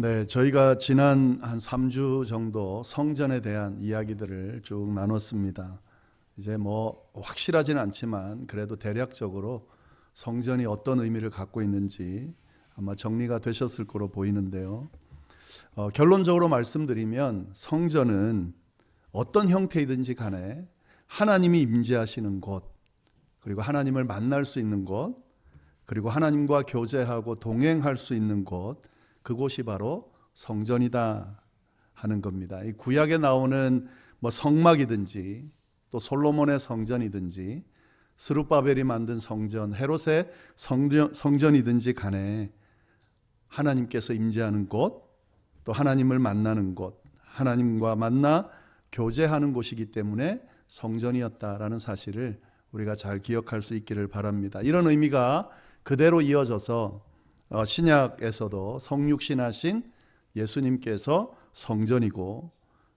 네, 저희가 지난 한 3주 정도 성전에 대한 이야기들을 쭉 나눴습니다. 이제 뭐 확실하지는 않지만 그래도 대략적으로 성전이 어떤 의미를 갖고 있는지 아마 정리가 되셨을 거로 보이는데요. 어, 결론적으로 말씀드리면 성전은 어떤 형태이든지 간에 하나님이 임재하시는 곳, 그리고 하나님을 만날 수 있는 곳, 그리고 하나님과 교제하고 동행할 수 있는 곳, 그곳이 바로 성전이다 하는 겁니다. 이 구약에 나오는 뭐 성막이든지 또 솔로몬의 성전이든지 스룹바벨이 만든 성전, 헤롯의 성전, 성전이든지 간에 하나님께서 임재하는 곳, 또 하나님을 만나는 곳, 하나님과 만나 교제하는 곳이기 때문에 성전이었다라는 사실을 우리가 잘 기억할 수 있기를 바랍니다. 이런 의미가 그대로 이어져서 어, 신약에서도 성육신하신 예수님께서 성전이고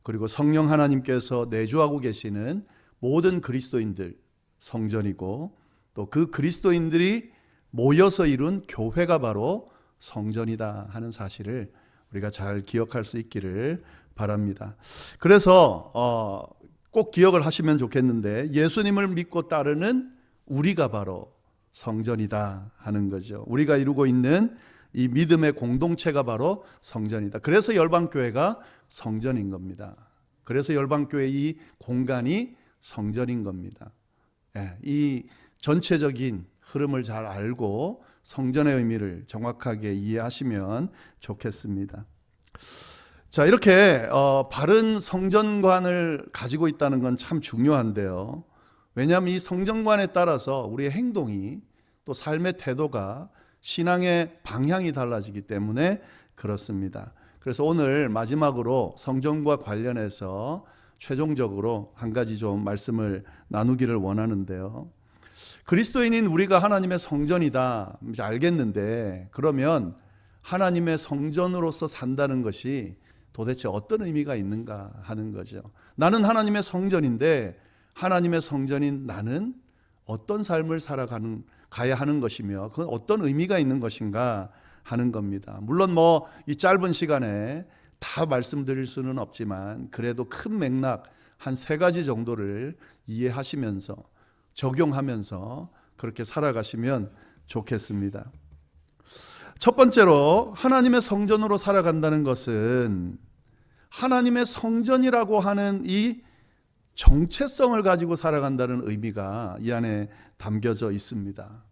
그리고 성령 하나님께서 내주하고 계시는 모든 그리스도인들 성전이고 또 그 그리스도인들이 모여서 이룬 교회가 바로 성전이다 하는 사실을 우리가 잘 기억할 수 있기를 바랍니다. 그래서 어, 꼭 기억을 하시면 좋겠는데 예수님을 믿고 따르는 우리가 바로 성전이다 하는 거죠. 우리가 이루고 있는 이 믿음의 공동체가 바로 성전이다. 그래서 열방교회가 성전인 겁니다. 그래서 열방교회 이 공간이 성전인 겁니다. 예, 이 전체적인 흐름을 잘 알고 성전의 의미를 정확하게 이해하시면 좋겠습니다. 자, 이렇게 어, 바른 성전관을 가지고 있다는 건 참 중요한데요. 왜냐하면 이 성전관에 따라서 우리의 행동이 또 삶의 태도가 신앙의 방향이 달라지기 때문에 그렇습니다. 그래서 오늘 마지막으로 성전과 관련해서 최종적으로 한 가지 좀 말씀을 나누기를 원하는데요. 그리스도인인 우리가 하나님의 성전이다. 알겠는데 그러면 하나님의 성전으로서 산다는 것이 도대체 어떤 의미가 있는가 하는 거죠. 나는 하나님의 성전인데 하나님의 성전인 나는 어떤 삶을 살아가는 가야 하는 것이며 그건 어떤 의미가 있는 것인가 하는 겁니다. 물론 뭐 이 짧은 시간에 다 말씀드릴 수는 없지만 그래도 큰 맥락 한 세 가지 정도를 이해하시면서 적용하면서 그렇게 살아가시면 좋겠습니다. 첫 번째로 하나님의 성전으로 살아간다는 것은 하나님의 성전이라고 하는 이 정체성을 가지고 살아간다는 의미가 이 안에 담겨져 있습니다.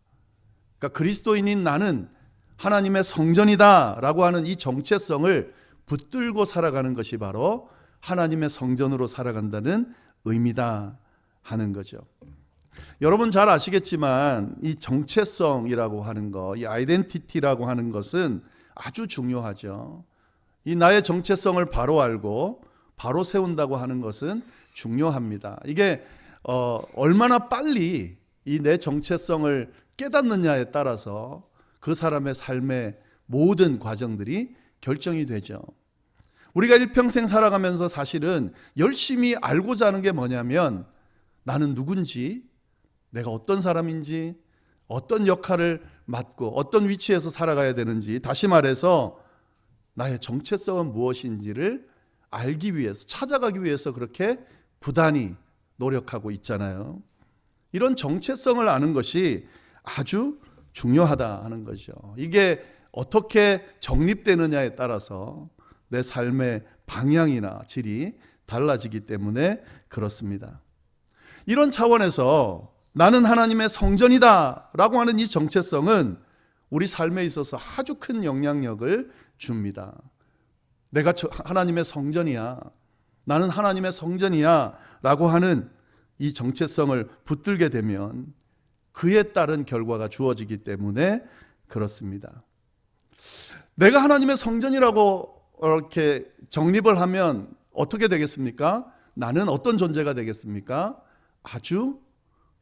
그러니까 그리스도인인 나는 하나님의 성전이다라고 하는 이 정체성을 붙들고 살아가는 것이 바로 하나님의 성전으로 살아간다는 의미다 하는 거죠. 여러분 잘 아시겠지만 이 정체성이라고 하는 거, 이 아이덴티티라고 하는 것은 아주 중요하죠. 이 나의 정체성을 바로 알고 바로 세운다고 하는 것은 중요합니다. 이게 어, 얼마나 빨리 이 내 정체성을 깨닫느냐에 따라서 그 사람의 삶의 모든 과정들이 결정이 되죠. 우리가 일평생 살아가면서 사실은 열심히 알고자 하는 게 뭐냐면 나는 누군지, 내가 어떤 사람인지, 어떤 역할을 맡고 어떤 위치에서 살아가야 되는지, 다시 말해서 나의 정체성은 무엇인지를 알기 위해서, 찾아가기 위해서 그렇게 부단히 노력하고 있잖아요. 이런 정체성을 아는 것이 아주 중요하다 하는 거죠. 이게 어떻게 정립되느냐에 따라서 내 삶의 방향이나 질이 달라지기 때문에 그렇습니다. 이런 차원에서 나는 하나님의 성전이다 라고 하는 이 정체성은 우리 삶에 있어서 아주 큰 영향력을 줍니다. 내가 하나님의 성전이야. 나는 하나님의 성전이야. 라고 하는 이 정체성을 붙들게 되면 그에 따른 결과가 주어지기 때문에 그렇습니다. 내가 하나님의 성전이라고 이렇게 정립을 하면 어떻게 되겠습니까? 나는 어떤 존재가 되겠습니까? 아주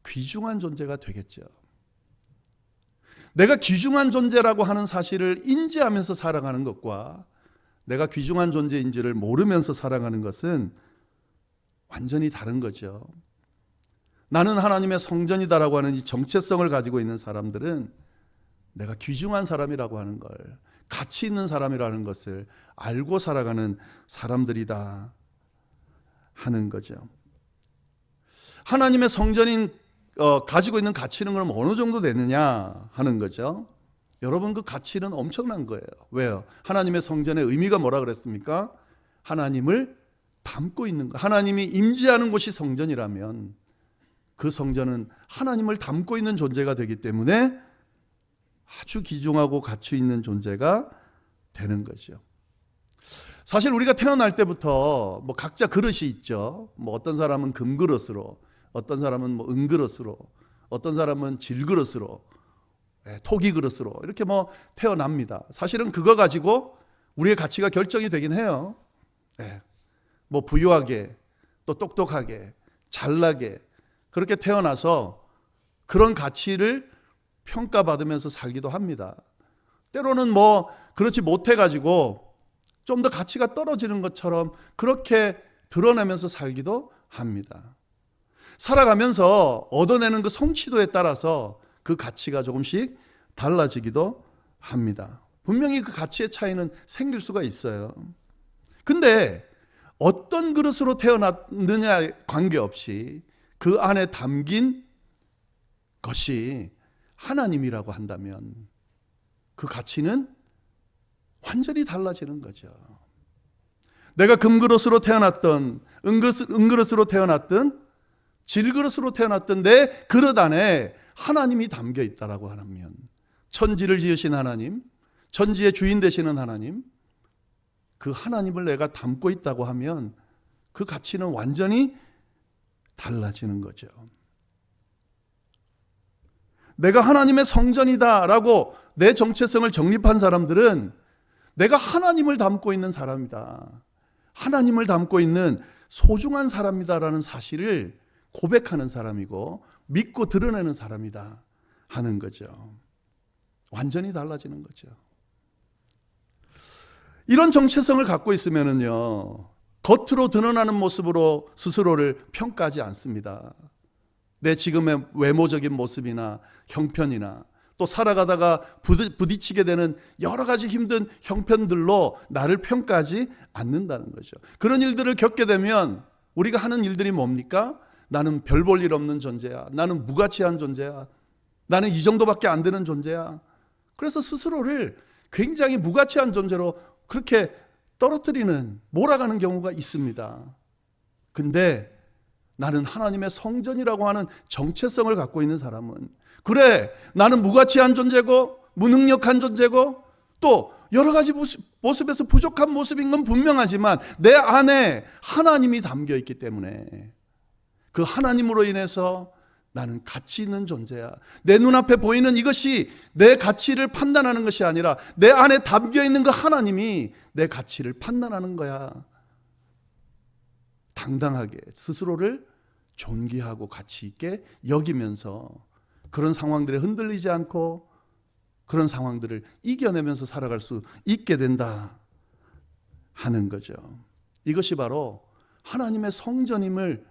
귀중한 존재가 되겠죠. 내가 귀중한 존재라고 하는 사실을 인지하면서 살아가는 것과 내가 귀중한 존재인지를 모르면서 살아가는 것은 완전히 다른 거죠. 나는 하나님의 성전이다라고 하는 이 정체성을 가지고 있는 사람들은 내가 귀중한 사람이라고 하는 걸 가치 있는 사람이라는 것을 알고 살아가는 사람들이다 하는 거죠. 하나님의 성전인 어, 가지고 있는 가치는 그럼 어느 정도 되느냐 하는 거죠. 여러분 그 가치는 엄청난 거예요. 왜요? 하나님의 성전의 의미가 뭐라 그랬습니까? 하나님을 담고 있는 거. 하나님이 임재하는 곳이 성전이라면 그 성전은 하나님을 담고 있는 존재가 되기 때문에 아주 귀중하고 가치 있는 존재가 되는 거죠. 사실 우리가 태어날 때부터 뭐 각자 그릇이 있죠. 뭐 어떤 사람은 금그릇으로, 어떤 사람은 뭐 은그릇으로, 어떤 사람은 질그릇으로, 예, 토기 그릇으로 이렇게 뭐 태어납니다. 사실은 그거 가지고 우리의 가치가 결정이 되긴 해요. 예, 뭐 부유하게, 또 똑똑하게, 잘나게 그렇게 태어나서 그런 가치를 평가받으면서 살기도 합니다. 때로는 뭐 그렇지 못해 가지고 좀 더 가치가 떨어지는 것처럼 그렇게 드러내면서 살기도 합니다. 살아가면서 얻어내는 그 성취도에 따라서 그 가치가 조금씩 달라지기도 합니다. 분명히 그 가치의 차이는 생길 수가 있어요. 근데 어떤 그릇으로 태어났느냐에 관계없이 그 안에 담긴 것이 하나님이라고 한다면 그 가치는 완전히 달라지는 거죠. 내가 금그릇으로 태어났던 은그릇, 은그릇으로 태어났던 질그릇으로 태어났던 내 그릇 안에 하나님이 담겨 있다라고 하면 천지를 지으신 하나님, 천지의 주인 되시는 하나님, 그 하나님을 내가 담고 있다고 하면 그 가치는 완전히 달라지는 거죠. 내가 하나님의 성전이다라고 내 정체성을 정립한 사람들은 내가 하나님을 담고 있는 사람이다. 하나님을 담고 있는 소중한 사람이다라는 사실을 고백하는 사람이고 믿고 드러내는 사람이다 하는 거죠. 완전히 달라지는 거죠. 이런 정체성을 갖고 있으면은요, 겉으로 드러나는 모습으로 스스로를 평가하지 않습니다. 내 지금의 외모적인 모습이나 형편이나 또 살아가다가 부딪히게 되는 여러 가지 힘든 형편들로 나를 평가하지 않는다는 거죠. 그런 일들을 겪게 되면 우리가 하는 일들이 뭡니까? 나는 별 볼 일 없는 존재야. 나는 무가치한 존재야. 나는 이 정도밖에 안 되는 존재야. 그래서 스스로를 굉장히 무가치한 존재로 그렇게 떨어뜨리는, 몰아가는 경우가 있습니다. 근데 나는 하나님의 성전이라고 하는 정체성을 갖고 있는 사람은 그래 나는 무가치한 존재고 무능력한 존재고 또 여러 가지 모습에서 부족한 모습인 건 분명하지만 내 안에 하나님이 담겨 있기 때문에 그 하나님으로 인해서 나는 가치 있는 존재야. 내 눈앞에 보이는 이것이 내 가치를 판단하는 것이 아니라 내 안에 담겨 있는 그 하나님이 내 가치를 판단하는 거야. 당당하게 스스로를 존귀하고 가치 있게 여기면서 그런 상황들에 흔들리지 않고 그런 상황들을 이겨내면서 살아갈 수 있게 된다 하는 거죠. 이것이 바로 하나님의 성전임을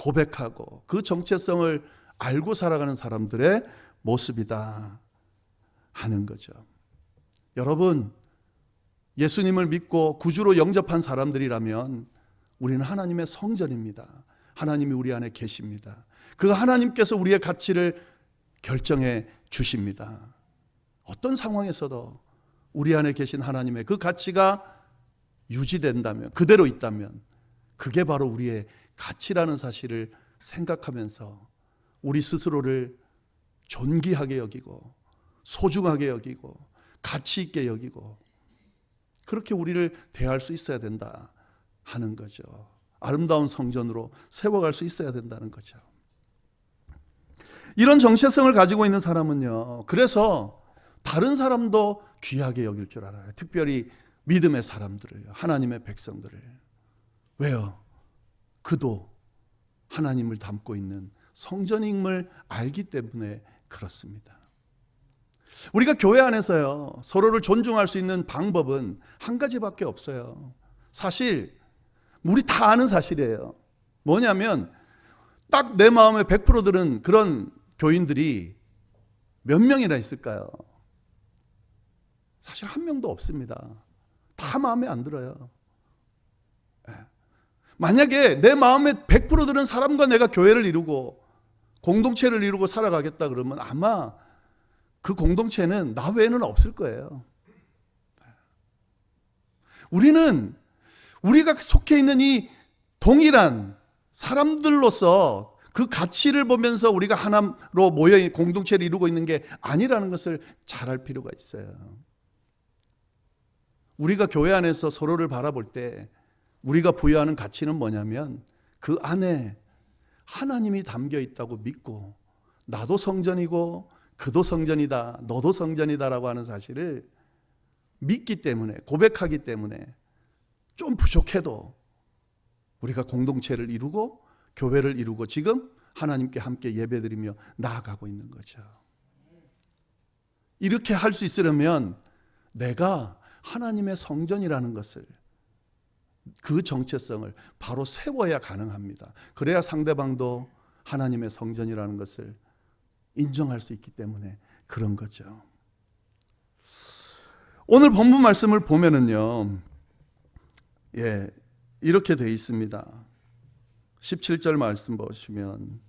고백하고 그 정체성을 알고 살아가는 사람들의 모습이다 하는 거죠. 여러분, 예수님을 믿고 구주로 영접한 사람들이라면 우리는 하나님의 성전입니다. 하나님이 우리 안에 계십니다. 그 하나님께서 우리의 가치를 결정해 주십니다. 어떤 상황에서도 우리 안에 계신 하나님의 그 가치가 유지된다면, 그대로 있다면, 그게 바로 우리의 가치라는 사실을 생각하면서 우리 스스로를 존귀하게 여기고 소중하게 여기고 가치 있게 여기고 그렇게 우리를 대할 수 있어야 된다 하는 거죠. 아름다운 성전으로 세워갈 수 있어야 된다는 거죠. 이런 정체성을 가지고 있는 사람은요. 그래서 다른 사람도 귀하게 여길 줄 알아요. 특별히 믿음의 사람들을, 하나님의 백성들을. 왜요? 그도 하나님을 담고 있는 성전임을 알기 때문에 그렇습니다. 우리가 교회 안에서요, 서로를 존중할 수 있는 방법은 한 가지밖에 없어요. 사실, 우리 다 아는 사실이에요. 뭐냐면, 딱 내 마음에 100% 들은 그런 교인들이 몇 명이나 있을까요? 사실 한 명도 없습니다. 다 마음에 안 들어요. 예. 만약에 내 마음에 100% 드는 사람과 내가 교회를 이루고 공동체를 이루고 살아가겠다 그러면 아마 그 공동체는 나 외에는 없을 거예요. 우리는 우리가 속해 있는 이 동일한 사람들로서 그 가치를 보면서 우리가 하나로 모여 공동체를 이루고 있는 게 아니라는 것을 잘 알 필요가 있어요. 우리가 교회 안에서 서로를 바라볼 때 우리가 부여하는 가치는 뭐냐면 그 안에 하나님이 담겨 있다고 믿고 나도 성전이고 그도 성전이다, 너도 성전이다라고 하는 사실을 믿기 때문에 고백하기 때문에 좀 부족해도 우리가 공동체를 이루고 교회를 이루고 지금 하나님께 함께 예배드리며 나아가고 있는 거죠. 이렇게 할 수 있으려면 내가 하나님의 성전이라는 것을 그 정체성을 바로 세워야 가능합니다. 그래야 상대방도 하나님의 성전이라는 것을 인정할 수 있기 때문에 그런 거죠. 오늘 본문 말씀을 보면은요. 예. 이렇게 돼 있습니다. 17절 말씀 보시면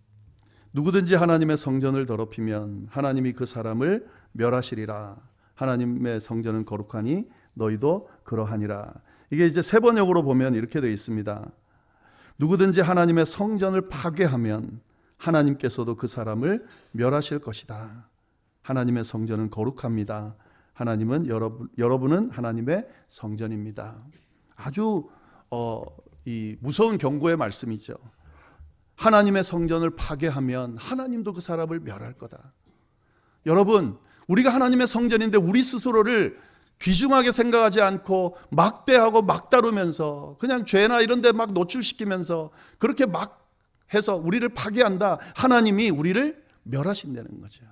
누구든지 하나님의 성전을 더럽히면 하나님이 그 사람을 멸하시리라. 하나님의 성전은 거룩하니 너희도 그러하니라. 이게 이제 세 번역으로 보면 이렇게 되어 있습니다. 누구든지 하나님의 성전을 파괴하면 하나님께서도 그 사람을 멸하실 것이다. 하나님의 성전은 거룩합니다. 하나님은 여러분 여러분은 하나님의 성전입니다. 아주 어, 이 무서운 경고의 말씀이죠. 하나님의 성전을 파괴하면 하나님도 그 사람을 멸할 거다. 여러분, 우리가 하나님의 성전인데 우리 스스로를 귀중하게 생각하지 않고 막대하고 막 다루면서 그냥 죄나 이런 데 막 노출시키면서 그렇게 막 해서 우리를 파괴한다. 하나님이 우리를 멸하신다는 거죠.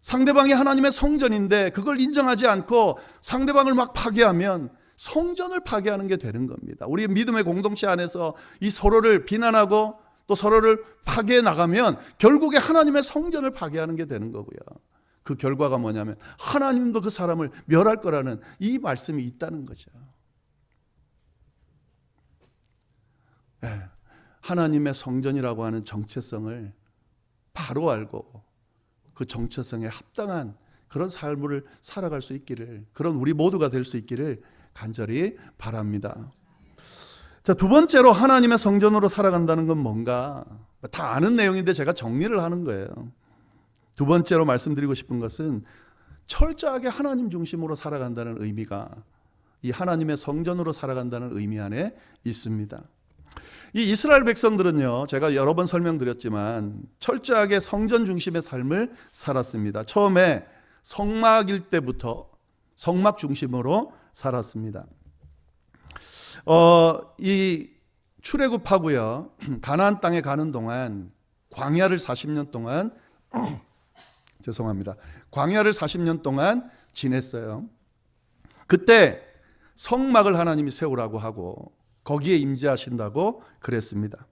상대방이 하나님의 성전인데 그걸 인정하지 않고 상대방을 막 파괴하면 성전을 파괴하는 게 되는 겁니다. 우리 믿음의 공동체 안에서 이 서로를 비난하고 또 서로를 파괴해 나가면 결국에 하나님의 성전을 파괴하는 게 되는 거고요. 그 결과가 뭐냐면 하나님도 그 사람을 멸할 거라는 이 말씀이 있다는 거죠. 네, 하나님의 성전이라고 하는 정체성을 바로 알고 그 정체성에 합당한 그런 삶을 살아갈 수 있기를 그런 우리 모두가 될 수 있기를 간절히 바랍니다. 자, 두 번째로 하나님의 성전으로 살아간다는 건 뭔가 다 아는 내용인데 제가 정리를 하는 거예요. 두 번째로 말씀드리고 싶은 것은 철저하게 하나님 중심으로 살아간다는 의미가 이 하나님의 성전으로 살아간다는 의미 안에 있습니다. 이 이스라엘 백성들은요, 제가 여러 번 설명드렸지만 철저하게 성전 중심의 삶을 살았습니다. 처음에 성막일 때부터 성막 중심으로 살았습니다. 어, 이 출애굽하고요. 가나안 땅에 가는 동안 광야를 40년 동안 죄송합니다. 광야를 40년 동안 지냈어요. 그때 성막을 하나님이 세우라고 하고 거기에 임재하신다고 그랬습니다.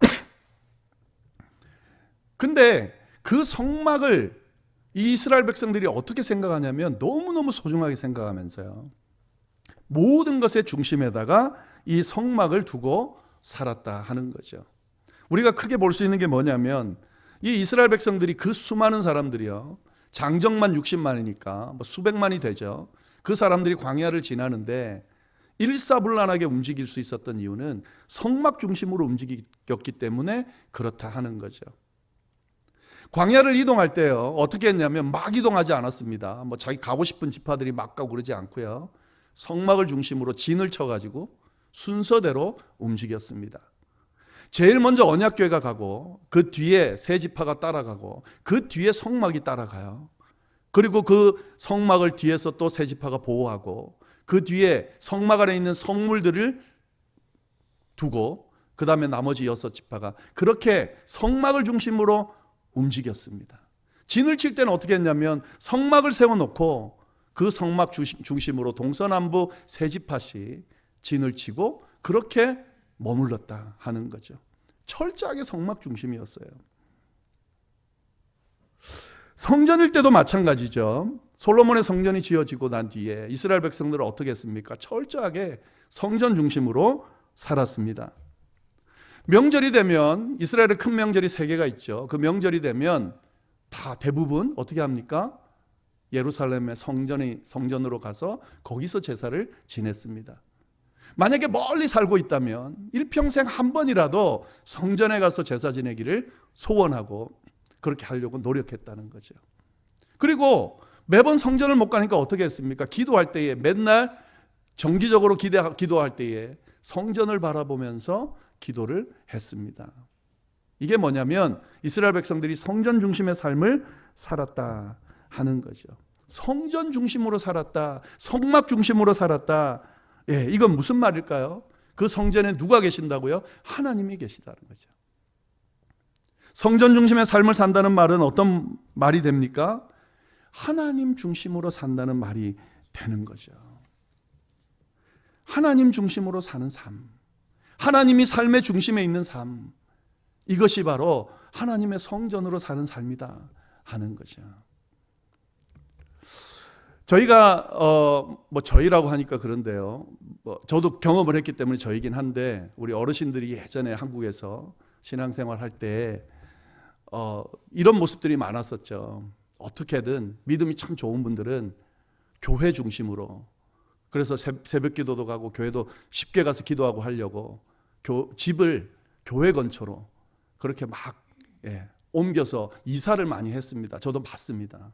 근데 그 성막을 이 이스라엘 백성들이 어떻게 생각하냐면 너무너무 소중하게 생각하면서요. 모든 것의 중심에다가 이 성막을 두고 살았다 하는 거죠. 우리가 크게 볼 수 있는 게 뭐냐면 이 이스라엘 백성들이 그 수많은 사람들이요. 장정만 60만이니까 뭐 수백만이 되죠. 그 사람들이 광야를 지나는데 일사불란하게 움직일 수 있었던 이유는 성막 중심으로 움직였기 때문에 그렇다 하는 거죠. 광야를 이동할 때요. 어떻게 했냐면 막 이동하지 않았습니다. 뭐 자기 가고 싶은 지파들이 막 가고 그러지 않고요. 성막을 중심으로 진을 쳐 가지고 순서대로 움직였습니다. 제일 먼저 언약궤가 가고 그 뒤에 세 지파가 따라가고 그 뒤에 성막이 따라가요. 그리고 그 성막을 뒤에서 또 세 지파가 보호하고 그 뒤에 성막 안에 있는 성물들을 두고 그 다음에 나머지 여섯 지파가 그렇게 성막을 중심으로 움직였습니다. 진을 칠 때는 어떻게 했냐면 성막을 세워놓고 그 성막 중심으로 동서남북 세 지파씩 진을 치고 그렇게 머물렀다 하는 거죠. 철저하게 성막 중심이었어요. 성전일 때도 마찬가지죠. 솔로몬의 성전이 지어지고 난 뒤에 이스라엘 백성들은 어떻게 했습니까? 철저하게 성전 중심으로 살았습니다. 명절이 되면 이스라엘의 큰 명절이 세 개가 있죠. 그 명절이 되면 다 대부분 어떻게 합니까? 예루살렘의 성전이 성전으로 가서 거기서 제사를 지냈습니다. 만약에 멀리 살고 있다면 일평생 한 번이라도 성전에 가서 제사 지내기를 소원하고 그렇게 하려고 노력했다는 거죠. 그리고 매번 성전을 못 가니까 어떻게 했습니까? 기도할 때에 맨날 정기적으로 기대, 기도할 때에 성전을 바라보면서 기도를 했습니다. 이게 뭐냐면 이스라엘 백성들이 성전 중심의 삶을 살았다 하는 거죠. 성전 중심으로 살았다. 성막 중심으로 살았다. 예, 이건 무슨 말일까요? 그 성전에 누가 계신다고요? 하나님이 계시다는 거죠. 성전 중심의 삶을 산다는 말은 어떤 말이 됩니까? 하나님 중심으로 산다는 말이 되는 거죠. 하나님 중심으로 사는 삶. 하나님이 삶의 중심에 있는 삶. 이것이 바로 하나님의 성전으로 사는 삶이다 하는 거죠. 저희가 어 뭐 저희라고 하니까 그런데요. 뭐 저도 경험을 했기 때문에 저이긴 한데 우리 어르신들이 예전에 한국에서 신앙생활 할때 어, 이런 모습들이 많았었죠. 어떻게든 믿음이 참 좋은 분들은 교회 중심으로 그래서 새벽 기도도 가고 교회도 쉽게 가서 기도하고 하려고 교, 집을 교회 근처로 그렇게 막 예, 옮겨서 이사를 많이 했습니다. 저도 봤습니다.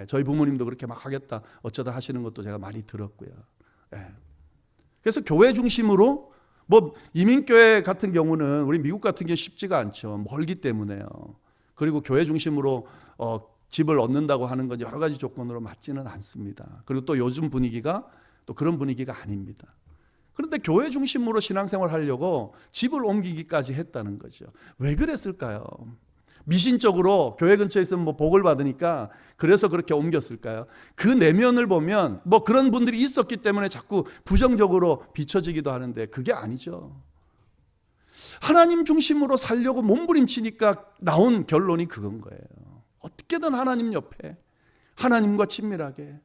예, 저희 부모님도 그렇게 막 하겠다 어쩌다 하시는 것도 제가 많이 들었고요. 예. 그래서 교회 중심으로 뭐 이민교회 같은 경우는 우리 미국 같은 경우 쉽지가 않죠. 멀기 때문에요. 그리고 교회 중심으로 어, 집을 얻는다고 하는 건 여러 가지 조건으로 맞지는 않습니다. 그리고 또 요즘 분위기가 또 그런 분위기가 아닙니다. 그런데 교회 중심으로 신앙생활 하려고 집을 옮기기까지 했다는 거죠. 왜 그랬을까요? 미신적으로 교회 근처에 있으면 뭐 복을 받으니까 그래서 그렇게 옮겼을까요? 그 내면을 보면 뭐 그런 분들이 있었기 때문에 자꾸 부정적으로 비춰지기도 하는데 그게 아니죠. 하나님 중심으로 살려고 몸부림치니까 나온 결론이 그건 거예요. 어떻게든 하나님 옆에 하나님과 친밀하게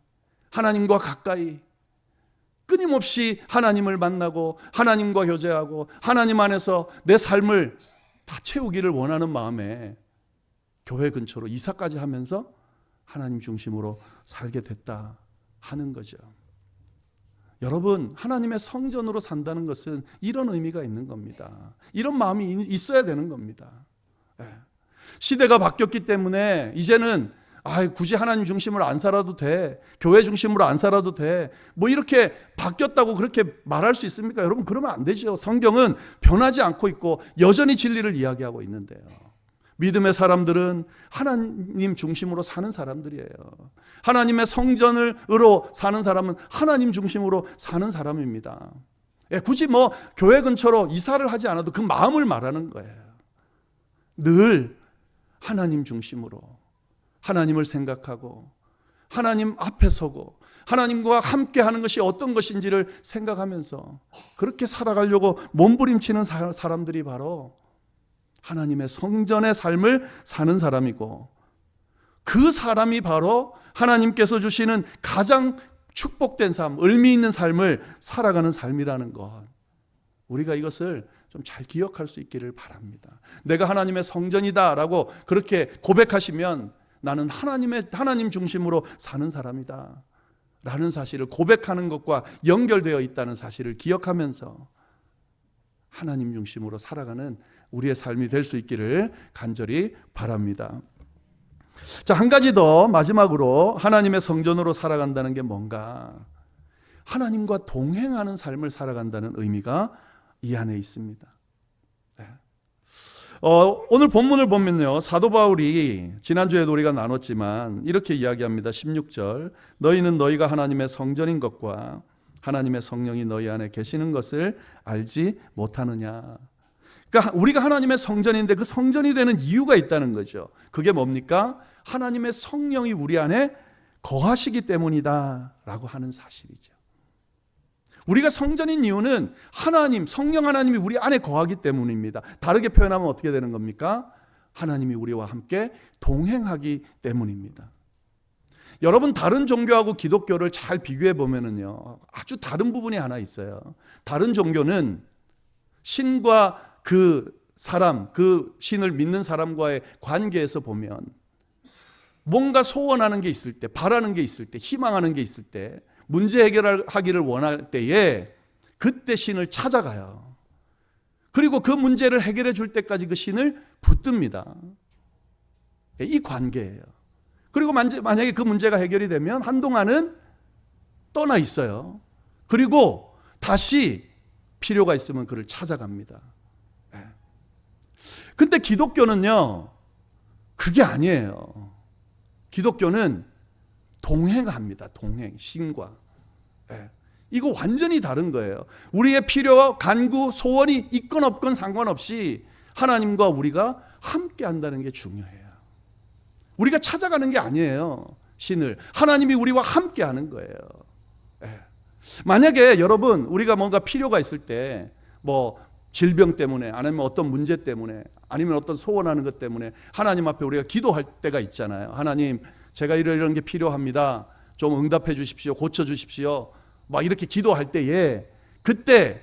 하나님과 가까이 끊임없이 하나님을 만나고 하나님과 교제하고 하나님 안에서 내 삶을 다 채우기를 원하는 마음에 교회 근처로 이사까지 하면서 하나님 중심으로 살게 됐다 하는 거죠. 여러분, 하나님의 성전으로 산다는 것은 이런 의미가 있는 겁니다. 이런 마음이 있어야 되는 겁니다. 예. 시대가 바뀌었기 때문에 이제는 아, 굳이 하나님 중심으로 안 살아도 돼. 교회 중심으로 안 살아도 돼. 뭐 이렇게 바뀌었다고 그렇게 말할 수 있습니까? 여러분, 그러면 안 되죠. 성경은 변하지 않고 있고 여전히 진리를 이야기하고 있는데요. 믿음의 사람들은 하나님 중심으로 사는 사람들이에요. 하나님의 성전으로 사는 사람은 하나님 중심으로 사는 사람입니다. 예, 굳이 뭐 교회 근처로 이사를 하지 않아도 그 마음을 말하는 거예요. 늘 하나님 중심으로 하나님을 생각하고 하나님 앞에 서고 하나님과 함께 하는 것이 어떤 것인지를 생각하면서 그렇게 살아가려고 몸부림치는 사람들이 바로 하나님의 성전의 삶을 사는 사람이고 그 사람이 바로 하나님께서 주시는 가장 축복된 삶, 의미 있는 삶을 살아가는 삶이라는 것. 우리가 이것을 좀 잘 기억할 수 있기를 바랍니다. 내가 하나님의 성전이다라고 그렇게 고백하시면 나는 하나님의 하나님 중심으로 사는 사람이다. 라는 사실을 고백하는 것과 연결되어 있다는 사실을 기억하면서 하나님 중심으로 살아가는 우리의 삶이 될 수 있기를 간절히 바랍니다. 자, 한 가지 더 마지막으로 하나님의 성전으로 살아간다는 게 뭔가? 하나님과 동행하는 삶을 살아간다는 의미가 이 안에 있습니다. 네. 어, 오늘 본문을 보면요. 사도 바울이 지난주에도 우리가 나눴지만 이렇게 이야기합니다. 16절. 너희는 너희가 하나님의 성전인 것과 하나님의 성령이 너희 안에 계시는 것을 알지 못하느냐. 그러니까 우리가 하나님의 성전인데 그 성전이 되는 이유가 있다는 거죠. 그게 뭡니까? 하나님의 성령이 우리 안에 거하시기 때문이다라고 하는 사실이죠. 우리가 성전인 이유는 하나님, 성령 하나님이 우리 안에 거하기 때문입니다. 다르게 표현하면 어떻게 되는 겁니까? 하나님이 우리와 함께 동행하기 때문입니다. 여러분 다른 종교하고 기독교를 잘 비교해 보면은요. 아주 다른 부분이 하나 있어요. 다른 종교는 신과 그 사람, 그 신을 믿는 사람과의 관계에서 보면 뭔가 소원하는 게 있을 때, 바라는 게 있을 때, 희망하는 게 있을 때, 문제 해결하기를 원할 때에 그때 신을 찾아가요. 그리고 그 문제를 해결해 줄 때까지 그 신을 붙듭니다. 이 관계예요. 그리고 만약에 그 문제가 해결이 되면 한동안은 떠나 있어요. 그리고 다시 필요가 있으면 그를 찾아갑니다. 예. 근데 기독교는요, 그게 아니에요. 기독교는 동행합니다. 동행, 신과. 예. 이거 완전히 다른 거예요. 우리의 필요와 간구, 소원이 있건 없건 상관없이 하나님과 우리가 함께 한다는 게 중요해요. 우리가 찾아가는 게 아니에요. 신을. 하나님이 우리와 함께 하는 거예요. 예. 만약에 여러분, 우리가 뭔가 필요가 있을 때, 뭐, 질병 때문에, 아니면 어떤 문제 때문에, 아니면 어떤 소원하는 것 때문에 하나님 앞에 우리가 기도할 때가 있잖아요. 하나님, 제가 이런 이런 게 필요합니다. 좀 응답해 주십시오. 고쳐 주십시오. 막 이렇게 기도할 때에 그때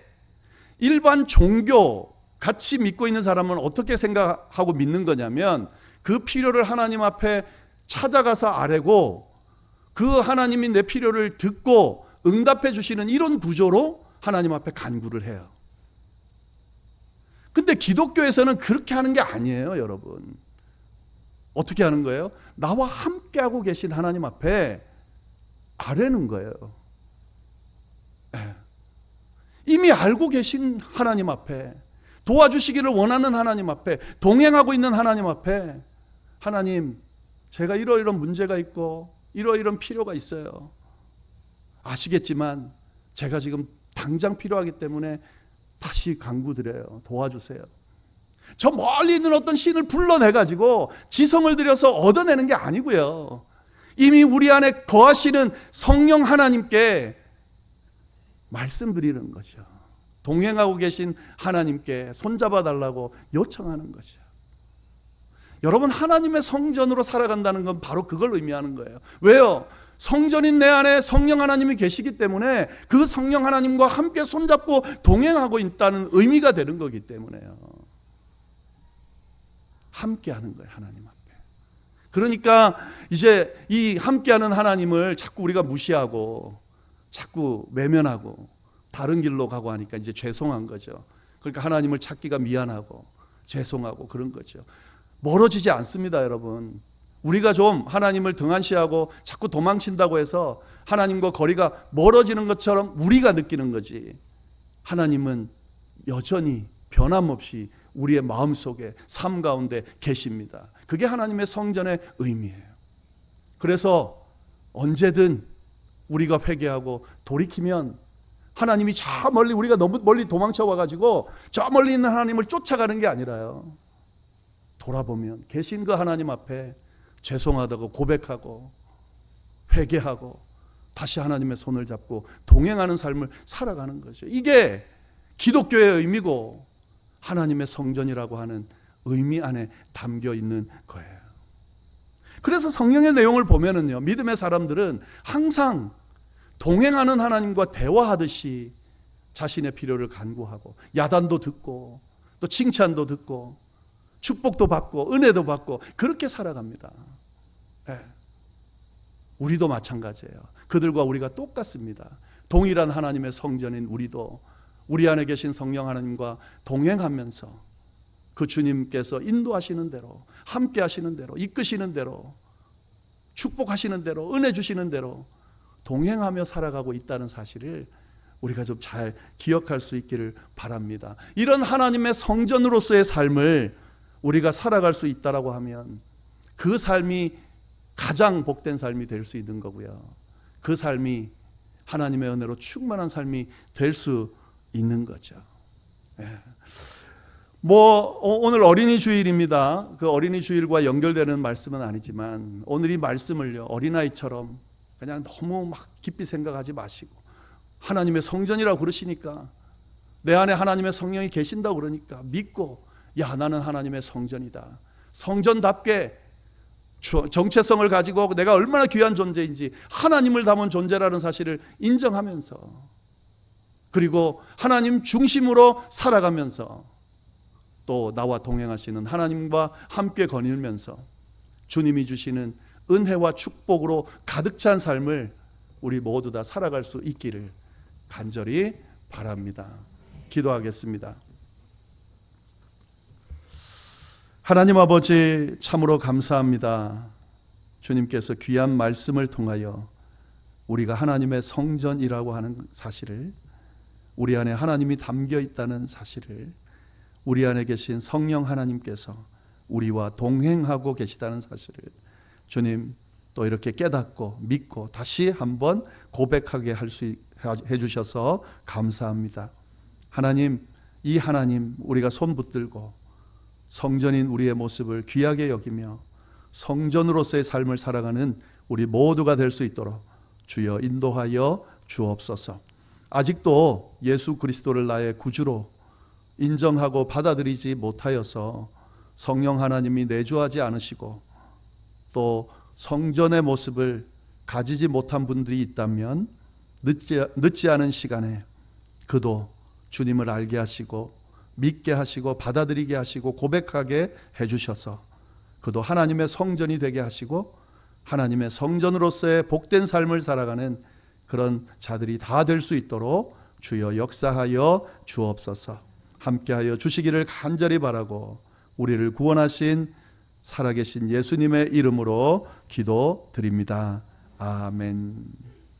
일반 종교 같이 믿고 있는 사람은 어떻게 생각하고 믿는 거냐면 그 필요를 하나님 앞에 찾아가서 아뢰고 그 하나님이 내 필요를 듣고 응답해 주시는 이런 구조로 하나님 앞에 간구를 해요. 근데 기독교에서는 그렇게 하는 게 아니에요, 여러분. 어떻게 하는 거예요? 나와 함께하고 계신 하나님 앞에 아뢰는 거예요. 예. 이미 알고 계신 하나님 앞에 도와주시기를 원하는 하나님 앞에 동행하고 있는 하나님 앞에 하나님 제가 이러이런 문제가 있고 이러이런 필요가 있어요. 아시겠지만 제가 지금 당장 필요하기 때문에 다시 강구드려요. 도와주세요. 저 멀리 있는 어떤 신을 불러내 가지고 지성을 들여서 얻어내는 게 아니고요. 이미 우리 안에 거하시는 성령 하나님께 말씀드리는 거죠. 동행하고 계신 하나님께 손잡아 달라고 요청하는 거죠. 여러분 하나님의 성전으로 살아간다는 건 바로 그걸 의미하는 거예요. 왜요? 성전인 내 안에 성령 하나님이 계시기 때문에 그 성령 하나님과 함께 손잡고 동행하고 있다는 의미가 되는 거기 때문에요. 함께 하는 거예요, 하나님 앞에. 그러니까 이제 이 함께 하는 하나님을 자꾸 우리가 무시하고 자꾸 외면하고 다른 길로 가고 하니까 이제 죄송한 거죠. 그러니까 하나님을 찾기가 미안하고 죄송하고 그런 거죠. 멀어지지 않습니다, 여러분. 우리가 좀 하나님을 등한시하고 자꾸 도망친다고 해서 하나님과 거리가 멀어지는 것처럼 우리가 느끼는 거지. 하나님은 여전히 변함없이 우리의 마음 속에 삶 가운데 계십니다. 그게 하나님의 성전의 의미예요. 그래서 언제든 우리가 회개하고 돌이키면 하나님이 저 멀리 우리가 너무 멀리 도망쳐 와가지고 저 멀리 있는 하나님을 쫓아가는 게 아니라요. 돌아보면 계신 그 하나님 앞에 죄송하다고 고백하고 회개하고 다시 하나님의 손을 잡고 동행하는 삶을 살아가는 거죠. 이게 기독교의 의미고 하나님의 성전이라고 하는 의미 안에 담겨 있는 거예요. 그래서 성령의 내용을 보면은요, 믿음의 사람들은 항상 동행하는 하나님과 대화하듯이 자신의 필요를 간구하고 야단도 듣고 또 칭찬도 듣고 축복도 받고 은혜도 받고 그렇게 살아갑니다. 네. 우리도 마찬가지예요. 그들과 우리가 똑같습니다. 동일한 하나님의 성전인 우리도 우리 안에 계신 성령 하나님과 동행하면서 그 주님께서 인도하시는 대로 함께 하시는 대로 이끄시는 대로 축복하시는 대로 은혜 주시는 대로 동행하며 살아가고 있다는 사실을 우리가 좀 잘 기억할 수 있기를 바랍니다. 이런 하나님의 성전으로서의 삶을 우리가 살아갈 수 있다라고 하면 그 삶이 가장 복된 삶이 될 수 있는 거고요. 그 삶이 하나님의 은혜로 충만한 삶이 될 수 있는 거죠. 예. 뭐 오늘 어린이 주일입니다. 그 어린이 주일과 연결되는 말씀은 아니지만 오늘 이 말씀을요 어린아이처럼 그냥 너무 막 깊이 생각하지 마시고 하나님의 성전이라고 그러시니까 내 안에 하나님의 성령이 계신다고 그러니까 믿고 야 나는 하나님의 성전이다. 성전답게 주- 정체성을 가지고 내가 얼마나 귀한 존재인지 하나님을 담은 존재라는 사실을 인정하면서 그리고 하나님 중심으로 살아가면서 또 나와 동행하시는 하나님과 함께 거닐면서 주님이 주시는 은혜와 축복으로 가득 찬 삶을 우리 모두 다 살아갈 수 있기를 간절히 바랍니다. 기도하겠습니다. 하나님 아버지 참으로 감사합니다. 주님께서 귀한 말씀을 통하여 우리가 하나님의 성전이라고 하는 사실을 우리 안에 하나님이 담겨 있다는 사실을 우리 안에 계신 성령 하나님께서 우리와 동행하고 계시다는 사실을 주님 또 이렇게 깨닫고 믿고 다시 한번 고백하게 할 수 해 주셔서 감사합니다. 하나님 이 하나님 우리가 손 붙들고 성전인 우리의 모습을 귀하게 여기며 성전으로서의 삶을 살아가는 우리 모두가 될 수 있도록 주여 인도하여 주옵소서. 아직도 예수 그리스도를 나의 구주로 인정하고 받아들이지 못하여서 성령 하나님이 내주하지 않으시고 또 성전의 모습을 가지지 못한 분들이 있다면 늦지, 늦지 않은 시간에 그도 주님을 알게 하시고 믿게 하시고 받아들이게 하시고 고백하게 해주셔서 그도 하나님의 성전이 되게 하시고 하나님의 성전으로서의 복된 삶을 살아가는 그런 자들이 다 될 수 있도록 주여 역사하여 주옵소서 함께하여 주시기를 간절히 바라고 우리를 구원하신 살아계신 예수님의 이름으로 기도드립니다. 아멘.